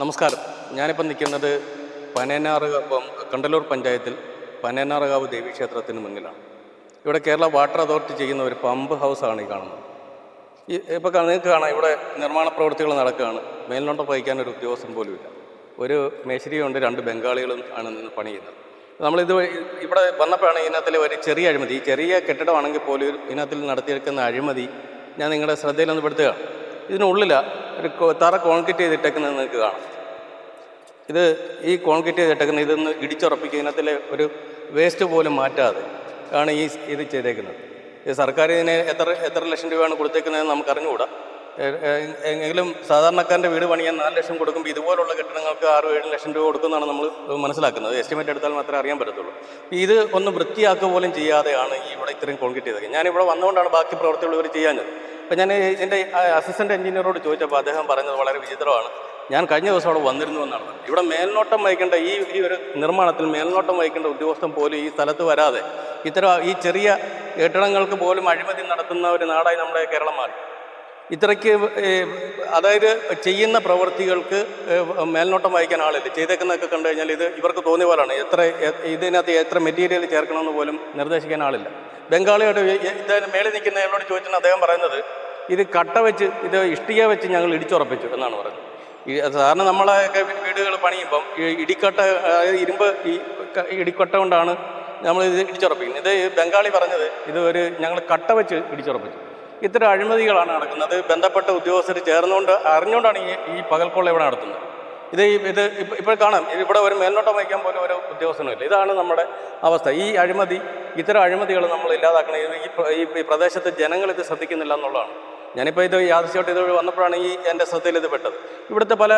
നമസ്കാരം. ഞാനിപ്പം നിൽക്കുന്നത് പനേനാറ് കണ്ടലൂർ പഞ്ചായത്തിൽ പനേനാറുകാവ് ദേവീക്ഷേത്രത്തിന് മുന്നിലാണ്. ഇവിടെ കേരള വാട്ടർ അതോറിറ്റി ചെയ്യുന്ന ഒരു പമ്പ് ഹൗസാണ് ഈ കാണുന്നത്. ഈ ഇപ്പോൾ നിങ്ങൾക്ക് കാണാം ഇവിടെ നിർമ്മാണ പ്രവൃത്തികൾ നടക്കുകയാണ്. മേൽനോട്ടം വഹിക്കാൻ ഒരു ഉദ്യോഗസ്ഥൻ പോലും ഇല്ല. ഒരു മേശരിയുണ്ട് രണ്ട് ബംഗാളികളും ആണ് നിന്ന് പണി ചെയ്യുന്നത് നമ്മളിത് ഇവിടെ വന്നപ്പോഴാണ് ഇതിനകത്തിൽ ഒരു ചെറിയ അഴിമതി. ഈ ചെറിയ കെട്ടിടമാണെങ്കിൽ പോലും ഇതിനകത്തിൽ നടത്തിയെടുക്കുന്ന അഴിമതി ഞാൻ നിങ്ങളുടെ ശ്രദ്ധയിലൊന്ന് പെടുത്തുകയാണ്. ഇതിനുള്ളില ഒരു തറ കോൺക്രീറ്റ് ചെയ്തിട്ടേക്കുന്നത് നിങ്ങൾക്ക് കാണാം. ഇത് ഈ കോൺക്രീറ്റ് ചെയ്തിട്ടേക്കുന്ന ഇതൊന്ന് ഇടിച്ചുറപ്പിക്കുക ഇതിനകത്തിലെ ഒരു വേസ്റ്റ് പോലും മാറ്റാതെ ആണ് ഈ ഇത് ചെയ്തേക്കുന്നത്. ഈ സർക്കാർ ഇതിനെ എത്ര എത്ര ലക്ഷം രൂപയാണ് കൊടുത്തേക്കുന്നതെന്ന് നമുക്ക് അറിഞ്ഞുകൂടാ. എങ്കിലും സാധാരണക്കാരന്റെ വീട് പണിയാൻ നാല് ലക്ഷം കൊടുക്കുമ്പോൾ ഇതുപോലുള്ള കെട്ടിടങ്ങൾക്ക് ആറ് ഏഴ് ലക്ഷം രൂപ കൊടുക്കുന്നതാണ് നമ്മൾ മനസ്സിലാക്കുന്നത്. എസ്റ്റിമേറ്റ് എടുത്താൽ മാത്രമേ അറിയാൻ പറ്റത്തുള്ളൂ. ഇത് ഒന്ന് വൃത്തിയാക്കുക പോലും ചെയ്യാതെയാണ് ഈ ഇവിടെ ഇത്രയും കോൺക്രീറ്റ് ചെയ്തത് ഞാനിവിടെ വന്നുകൊണ്ടാണ് ബാക്കി പ്രവർത്തികൾ ഇവർ ചെയ്യാഞ്ഞത്. അപ്പം ഞാൻ എന്റെ അസിസ്റ്റന്റ് എഞ്ചിനീയറോട് ചോദിച്ചപ്പോൾ അദ്ദേഹം പറഞ്ഞത് വളരെ വിചിത്രമാണ്. ഞാൻ കഴിഞ്ഞ ദിവസം അവിടെ വന്നിരുന്നു എന്നാണ് ഇവിടെ മേൽനോട്ടം വഹിക്കേണ്ട ഈ ഈ ഒരു നിർമ്മാണത്തിൽ മേൽനോട്ടം വഹിക്കേണ്ട ഉദ്യോഗസ്ഥൻ പോലും ഈ സ്ഥലത്ത് വരാതെ ഇത്തരം ഈ ചെറിയ കെട്ടിടങ്ങൾക്ക് പോലും അഴിമതി നടത്തുന്ന ഒരു നാടായി നമ്മുടെ കേരളം മാറി. ഇത്രയ്ക്ക് അതായത് ചെയ്യുന്ന പ്രവൃത്തികൾക്ക് മേൽനോട്ടം വഹിക്കാൻ ആളില്ല. ചെയ്തേക്കുന്നതൊക്കെ കണ്ടു കഴിഞ്ഞാൽ ഇത് ഇവർക്ക് തോന്നിയ പോലാണ്. എത്ര ഇതിനകത്ത് എത്ര മെറ്റീരിയൽ ചേർക്കണമെന്ന് പോലും നിർദ്ദേശിക്കാൻ ആളില്ല. ബംഗാളിയോട് ഈ- മേളിൽ നിൽക്കുന്ന എന്നോട് ചോദിച്ചാൽ അദ്ദേഹം പറയുന്നത് ഇത് കട്ട വെച്ച് ഇത് ഇഷ്ടിക വെച്ച് ഞങ്ങൾ ഇടിച്ചുറപ്പിച്ചു എന്നാണ് പറയുന്നത്. സാധാരണ നമ്മളൊക്കെ വീടുകൾ പണിയുമ്പം ഇടിക്കട്ട ഇരുമ്പ് ഈ ഇടിക്കട്ട കൊണ്ടാണ് നമ്മൾ ഇത് ഇടിച്ചുറപ്പിക്കുന്നത്. ഇത് ബംഗാളി പറഞ്ഞത് ഇത് ഒരു ഞങ്ങൾ കട്ട വെച്ച് ഇടിച്ചുറപ്പിച്ചു. ഇത്തരം അഴിമതികളാണ് നടക്കുന്നത്. ബന്ധപ്പെട്ട ഉദ്യോഗസ്ഥർ ചേർന്നുകൊണ്ട് അറിഞ്ഞുകൊണ്ടാണ് ഈ ഈ പകൽക്കൊള്ള ഇവിടെ നടത്തുന്നത്. ഇത് ഇത് ഇപ്പോൾ കാണാം. ഇവിടെ ഒരു മേൽനോട്ടം വഹിക്കാൻ പോലും ഒരു ഉദ്യോഗസ്ഥനുമില്ല. ഇതാണ് നമ്മുടെ അവസ്ഥ. ഈ അഴിമതി ഇത്തരം അഴിമതികൾ നമ്മൾ ഇല്ലാതാക്കണം. ഈ ഈ പ്രദേശത്തെ ജനങ്ങൾ ഇത് ശ്രദ്ധിക്കുന്നില്ല എന്നുള്ളതാണ്. ഞാനിപ്പോൾ ഇത് യാദൃശ്യമായിട്ട് ഇത് വന്നപ്പോഴാണ് ഈ എന്റെ ശ്രദ്ധയിൽ ഇത് പെട്ടത്. ഇവിടുത്തെ പല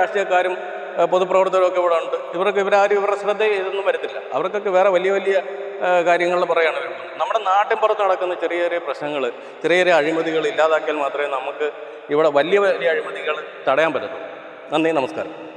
രാഷ്ട്രീയക്കാരും ഏഹ്, പൊതുപ്രവർത്തകരും ഒക്കെ ഇവിടെ ഉണ്ട്. ഇവർക്ക് ഇവരാരും ഇവരുടെ ശ്രദ്ധ ഇതൊന്നും വരത്തില്ല. അവർക്കൊക്കെ വേറെ വലിയ വലിയ കാര്യങ്ങൾ പറയാണ് നമ്മുടെ നാട്ടിൻ പുറത്ത് നടക്കുന്ന ചെറിയ ചെറിയ പ്രശ്നങ്ങൾ ചെറിയ ചെറിയ അഴിമതികൾ ഇല്ലാതാക്കിയാൽ മാത്രമേ നമുക്ക് ഇവിടെ വലിയ വലിയ അഴിമതികൾ തടയാൻ പറ്റത്തുള്ളൂ. നന്ദി നമസ്കാരം.